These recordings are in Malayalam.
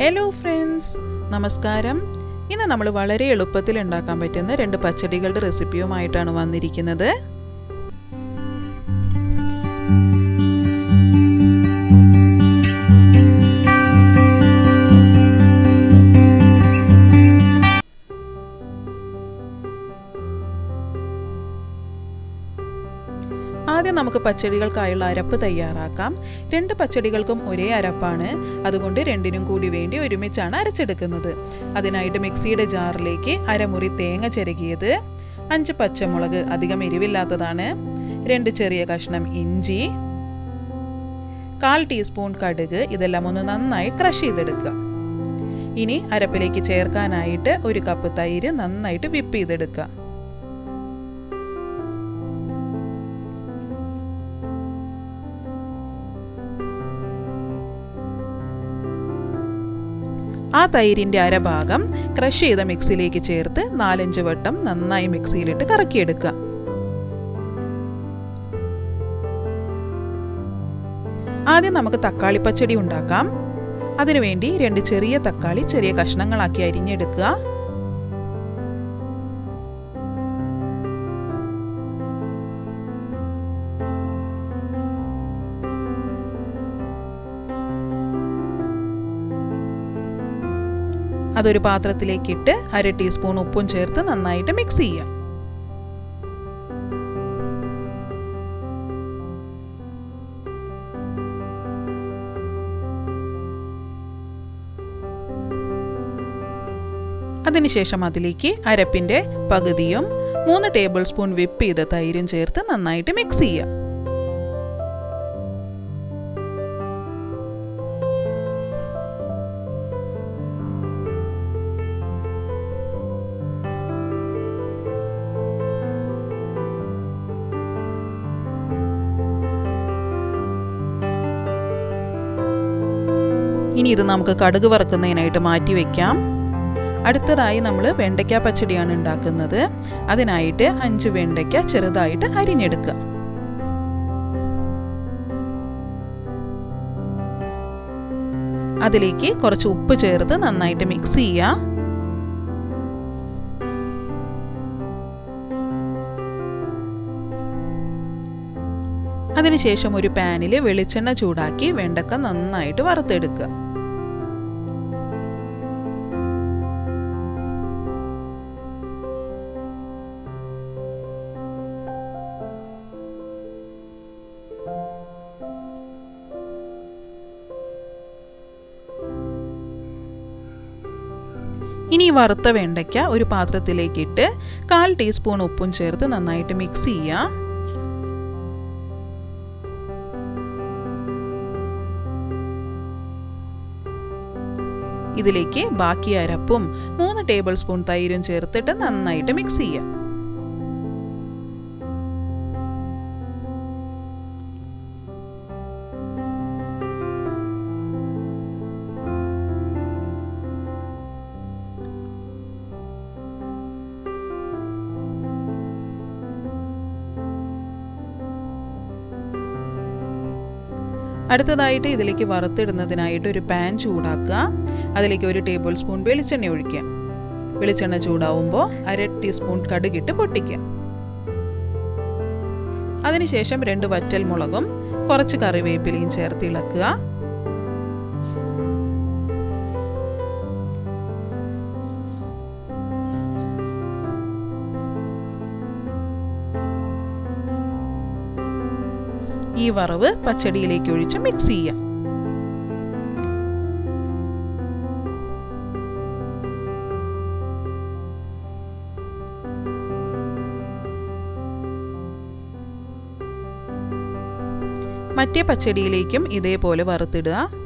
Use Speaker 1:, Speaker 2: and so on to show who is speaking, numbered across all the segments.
Speaker 1: ഹലോ ഫ്രണ്ട്സ് നമസ്കാരം. ഇന്ന് നമ്മൾ വളരെ എളുപ്പത്തിൽ ഉണ്ടാക്കാൻ പറ്റുന്ന രണ്ട് പച്ചടികളുടെ റെസിപ്പിയുമായിട്ടാണ് വന്നിരിക്കുന്നത്. നമുക്ക് പച്ചടികൾക്കായുള്ള അരപ്പ് തയ്യാറാക്കാം. രണ്ട് പച്ചടികൾക്കും ഒരേ അരപ്പാണ്. അതുകൊണ്ട് രണ്ടിനും കൂടി വേണ്ടി ഒരുമിച്ചാണ് അരച്ചെടുക്കുന്നത്. അതിനായിട്ട് മിക്സിയുടെ ജാറിലേക്ക് അരമുറി തേങ്ങ ചിരകിയത്. അഞ്ച് പച്ചമുളക് അധികം എരിവില്ലാത്തതാണ്. രണ്ട് ചെറിയ കഷ്ണം ഇഞ്ചി. കാൽ ടീസ്പൂൺ കടുക്. ഇതെല്ലാം ഒന്ന് നന്നായി ക്രഷ് ചെയ്തെടുക്കുക. ഇനി അരപ്പിലേക്ക് ചേർക്കാനായിട്ട് ഒരു കപ്പ് തൈര് നന്നായിട്ട് വിപ്പ് ചെയ്തെടുക്കുക. ആ തൈരിന്റെ അരഭാഗം ക്രഷ് ചെയ്ത മിക്സിയിലേക്ക് ചേർത്ത് നാലഞ്ച് വട്ടം നന്നായി മിക്സിയിലിട്ട് കറക്കിയെടുക്കുക. ആദ്യം നമുക്ക് തക്കാളി പച്ചടി ഉണ്ടാക്കാം. അതിനുവേണ്ടി രണ്ട് ചെറിയ തക്കാളി ചെറിയ കഷ്ണങ്ങളാക്കി അരിഞ്ഞെടുക്കുക. അതൊരു പാത്രത്തിലേക്ക് ഇട്ട് അര ടീസ്പൂൺ ഉപ്പും ചേർത്ത് നന്നായിട്ട് മിക്സ് ചെയ്യാം. അതിനുശേഷം അതിലേക്ക് അരപ്പിന്റെ പകുതിയും മൂന്ന് ടേബിൾ സ്പൂൺ വിപ്പ് ചെയ്ത തൈരും ചേർത്ത് നന്നായിട്ട് മിക്സ് ചെയ്യുക ഇനി ഇത് നമുക്ക് കടുക് വറുക്കുന്നതിനായിട്ട് മാറ്റി വയ്ക്കാം അടുത്തതായി നമ്മൾ വെണ്ടയ്ക്ക പച്ചടിയാണ് ഉണ്ടാക്കുന്നത്. അതിനായിട്ട് അഞ്ച് വെണ്ടയ്ക്ക ചെറുതായിട്ട് അരിഞ്ഞെടുക്കുക. അതിലേക്ക് കുറച്ച് ഉപ്പ് ചേർത്ത് നന്നായിട്ട് മിക്സ് ചെയ്യുക. അതിനുശേഷം ഒരു പാനിൽ വെളിച്ചെണ്ണ ചൂടാക്കി വെണ്ടക്ക നന്നായിട്ട് വറുത്തെടുക്കുക. ഇനി വറുത്ത വെണ്ടയ്ക്ക ഒരു പാത്രത്തിലേക്കിട്ട് കാൽ ടീസ്പൂൺ ഉപ്പും ചേർത്ത് നന്നായിട്ട് മിക്സ് ചെയ്യുക. ഇതിലേക്ക് ബാക്കി അരപ്പും മൂന്ന് ടേബിൾ സ്പൂൺ തൈരും ചേർത്തിട്ട് നന്നായിട്ട് മിക്സ് ചെയ്യാം. അടുത്തതായിട്ട് ഇതിലേക്ക് വറുത്തിടുന്നതിനായിട്ട് ഒരു പാൻ ചൂടാക്കുക. അതിലേക്ക് ഒരു ടേബിൾ സ്പൂൺ വെളിച്ചെണ്ണ ഒഴിക്കുക. വെളിച്ചെണ്ണ ചൂടാവുമ്പോൾ അര ടീസ്പൂൺ കടുകിട്ട് പൊട്ടിക്കുക. അതിനുശേഷം രണ്ട് വറ്റൽ മുളകും കുറച്ച് കറിവേപ്പിലയും ചേർത്ത് ഇളക്കുക. ഈ വറവ് പച്ചടിയിലേക്ക് ഒഴിച്ച് മിക്സ് ചെയ്യാം മറ്റേ പച്ചടിയിലേക്കും ഇതേപോലെ വറുത്തിടുക.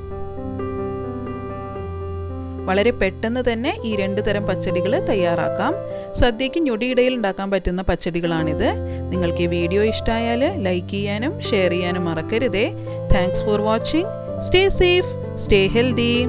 Speaker 1: വളരെ പെട്ടെന്ന് തന്നെ ഈ രണ്ട് തരം പച്ചടികൾ തയ്യാറാക്കാം. സദ്യയ്ക്ക് ഞൊടിയിടയിൽ ഉണ്ടാക്കാൻ പറ്റുന്ന പച്ചടികളാണിത്. നിങ്ങൾക്ക് ഈ വീഡിയോ ഇഷ്ടമായാൽ ലൈക്ക് ചെയ്യാനും ഷെയർ ചെയ്യാനും മറക്കരുതേ. Thanks for watching stay safe stay healthy